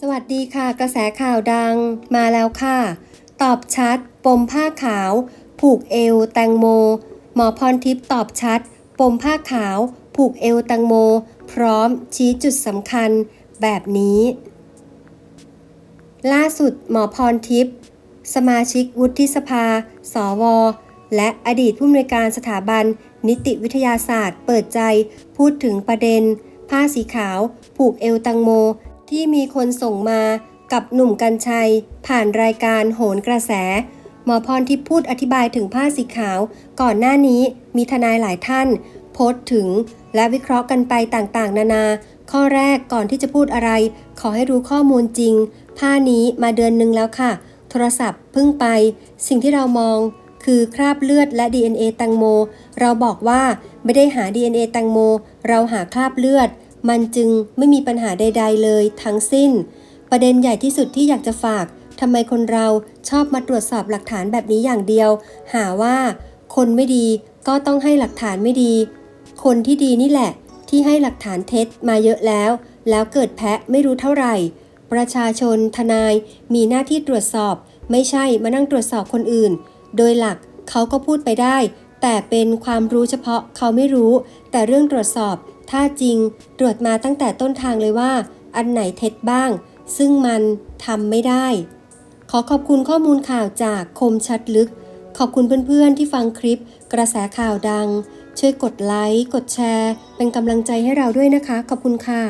สวัสดีค่ะ กระแสข่าวดังมาแล้วค่ะ ตอบชัด ปมผ้าขาว ผูกเอว แตงโม หมอพรทิพย์ตอบชัด ปมผ้าขาว ผูกเอวแตงโม พร้อมชี้จุดสำคัญแบบนี้ ล่าสุดหมอพรทิพย์สมาชิกวุฒิสภา สว และอดีตผู้อำนวยการสถาบัน นิติวิทยาศาสตร์ เปิดใจพูดถึงประเด็น ผ้าสีขาว ผูกเอวแตังโม ที่มีคนส่งมากับหนุ่มกัญชัย ผ่านรายการโหนกระแส หมอพรทิพย์พูดอธิบายถึงผ้าสีขาว ก่อนหน้านี้มีทนายหลายท่าน โพสต์ถึง และวิเคราะห์กันไปต่างๆ นานา ข้อแรกก่อนที่จะพูดอะไร ขอให้รู้ข้อมูลจริง ผ้านี้มาเดือนหนึงแล้วค่ะ โทรศัพท์เพิ่งไป สิ่งที่เรามองคือคราบเลือดและ DNA แตงโม เราบอกว่าไม่ได้หา DNA แตงโม เราหาคราบเลือด มันจึงไม่มีปัญหาใด ๆ เลยทั้งสิ้น ประเด็นใหญ่ที่สุดที่อยากจะฝากทำไมคนเราชอบมาตรวจสอบหลักฐานแบบนี้อย่างเดียว หาว่าคนไม่ดีก็ต้องให้หลักฐานไม่ดี คนที่ดีนี่แหละ ที่ให้หลักฐานเท็จมาเยอะแล้ว แล้วเกิดแพะไม่รู้เท่าไหร่ ประชาชนทนายมีหน้าที่ตรวจสอบ ไม่ใช่มานั่งตรวจสอบคนอื่น โดยหลักเขาก็พูดไปได้ แต่เป็นความรู้เฉพาะเขาไม่รู้ แต่เรื่องตรวจสอบ ถ้าจริงตรวจมาตั้งแต่ต้นทางเลยว่า อันไหนเท็จบ้าง ซึ่งมันทำไม่ได้ ขอขอบคุณข้อมูลข่าวจากคมชัดลึก ขอบคุณเพื่อนๆที่ฟังคลิป กระแสข่าวดัง ช่วยกดไลค์ กดแชร์ เป็นกำลังใจให้เราด้วยนะคะ ขอบคุณค่ะ